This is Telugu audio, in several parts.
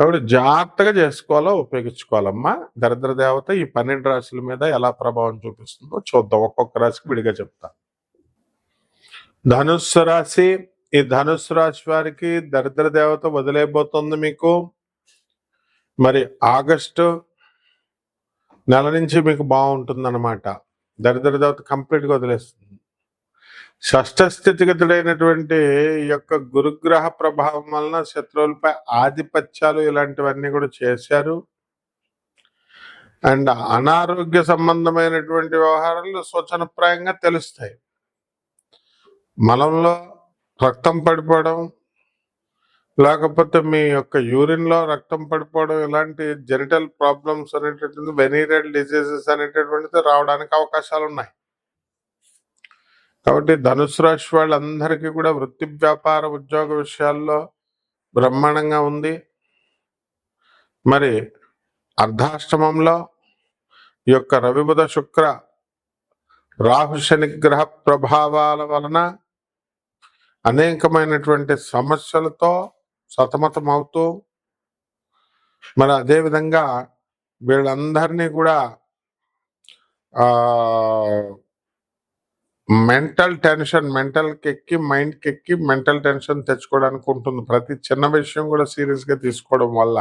కాబట్టి జాగ్రత్తగా చేసుకోవాలో ఉపయోగించుకోవాలమ్మా. దరిద్ర దేవత ఈ పన్నెండు రాశుల మీద ఎలా ప్రభావం చూపిస్తుందో చూద్దాం. ఒక్కొక్క రాశికి విడిగా చెప్తా. ధనుస్సు రాశి ఈ ధనుస్సు రాశి వారికి దరిద్ర దేవత వదిలేయబోతుంది మీకు. మరి ఆగస్టు నెల నుంచి మీకు బాగుంటుంది అనమాట దరిద్ర దేవత కంప్లీట్గా వదిలేస్తుంది. షష్ఠ స్థితిగతుడైనటువంటి ఈ యొక్క గురుగ్రహ ప్రభావం వలన శత్రువులపై ఆధిపత్యాలు ఇలాంటివన్నీ కూడా చేశారు. అండ్ అనారోగ్య సంబంధమైనటువంటి వ్యవహారాలు సూచనప్రాయంగా తెలుస్తాయి. మలంలో రక్తం పడిపోవడం లేకపోతే మీ యొక్క యూరిన్లో రక్తం పడిపోవడం ఇలాంటి జెనిటల్ ప్రాబ్లమ్స్ అనేటటువంటి వెనీరియల్ డిసీజెస్ అనేటటువంటిది రావడానికి అవకాశాలు ఉన్నాయి కాబట్టి ధనుసు రాశి వాళ్ళందరికీ కూడా వృత్తి వ్యాపార ఉద్యోగ విషయాల్లో బ్రహ్మాండంగా ఉంది. మరి అర్ధాష్టమంలో ఈ యొక్క రవిబుధ శుక్ర రాహు శని గ్రహ ప్రభావాల వలన అనేకమైనటువంటి సమస్యలతో సతమతమవుతూ మరి అదేవిధంగా వీళ్ళందరినీ కూడా ఆ మెంటల్ టెన్షన్ మెంటల్కి ఎక్కి మైండ్కి ఎక్కి మెంటల్ టెన్షన్ తెచ్చుకోవడానికి ఉంటుంది. ప్రతి చిన్న విషయం కూడా సీరియస్గా తీసుకోవడం వల్ల.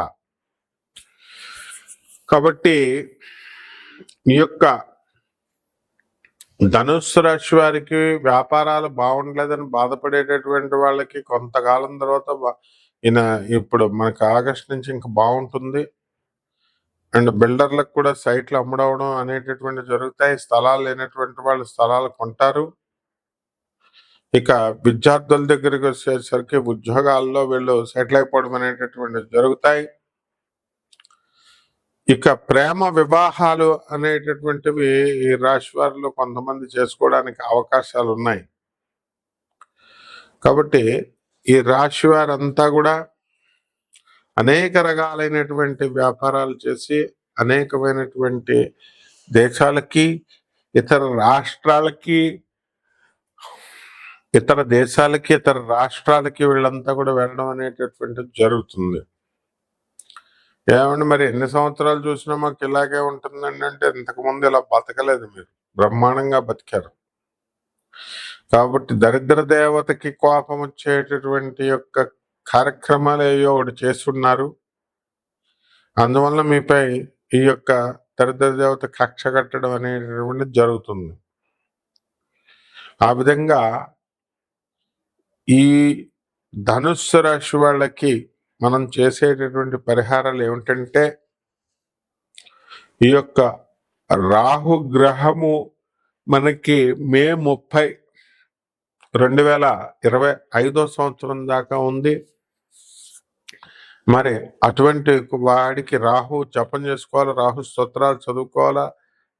కాబట్టి ఈ యొక్క ధనుస్సు రాశి వారికి వ్యాపారాలు బాగుండలేదని బాధపడేటటువంటి వాళ్ళకి కొంతకాలం తర్వాత ఈయన ఇప్పుడు మనకి ఆగస్ట్ నుంచి ఇంకా బాగుంటుంది. అండ్ బిల్డర్లకు కూడా సైట్లు అమ్ముడవడం అనేటటువంటి జరుగుతాయి. స్థలాలు లేనటువంటి వాళ్ళు స్థలాలు కొంటారు. ఇక విద్యార్థుల దగ్గరికి వచ్చేసరికి ఉద్యోగాల్లో వీళ్ళు సెటిల్ అయిపోవడం అనేటటువంటి జరుగుతాయి. ఇక ప్రేమ వివాహాలు అనేటటువంటివి ఈ రాశి వారిలో కొంతమంది చేసుకోవడానికి అవకాశాలు ఉన్నాయి కాబట్టి ఈ రాశి వారంతా కూడా అనేక రకాలైనటువంటి వ్యాపారాలు చేసి అనేకమైనటువంటి దేశాలకి ఇతర రాష్ట్రాలకి ఇతర దేశాలకి ఇతర రాష్ట్రాలకి వీళ్ళంతా కూడా వెళ్ళడం అనేటటువంటిది జరుగుతుంది. ఏమండి మరి ఎన్ని సంవత్సరాలు చూసినా మాకు ఇలాగే ఉంటుందండి అంటే ఇంతకుముందు ఇలా బతకలేదు మీరు. బ్రహ్మాండంగా బతికారు. కాబట్టి దరిద్ర దేవతకి కోపం వచ్చేటటువంటి యొక్క కార్యక్రమాలు ఏవో ఒకటి చేస్తున్నారు. అందువల్ల మీపై ఈ యొక్క దరిద్ర దేవత కక్ష కట్టడం అనేటటువంటిది జరుగుతుంది. ఆ విధంగా ఈ ధనుస్సు రాశి వాళ్ళకి మనం చేసేటటువంటి పరిహారాలు ఏమిటంటే ఈ యొక్క రాహు గ్రహము మనకి మే ముప్పై రెండు వేల ఇరవై ఐదో సంవత్సరం దాకా ఉంది. మరి అటువంటి వాడికి రాహు జపం చేసుకోవాలి? రాహు స్తోత్రాలు చదువుకోవాలా?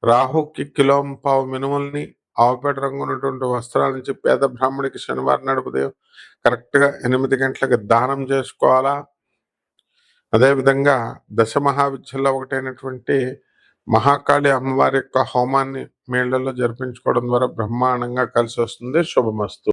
రాహుకి కిలోంపావు మినుముల్ని ఆవుపేట రంగు ఉన్నటువంటి వస్త్రాలు నుంచి పేద బ్రాహ్మడికి శనివారం నడుపుదేవ్ కరెక్ట్గా ఎనిమిది గంటలకు దానం చేసుకోవాలా? అదేవిధంగా దశ మహావిద్యల్లో ఒకటైనటువంటి మహాకాళి అమ్మవారి యొక్క హోమాన్ని మేళ్ళలో జరిపించుకోవడం ద్వారా బ్రహ్మాండంగా కలిసి వస్తుంది. శుభమస్తు.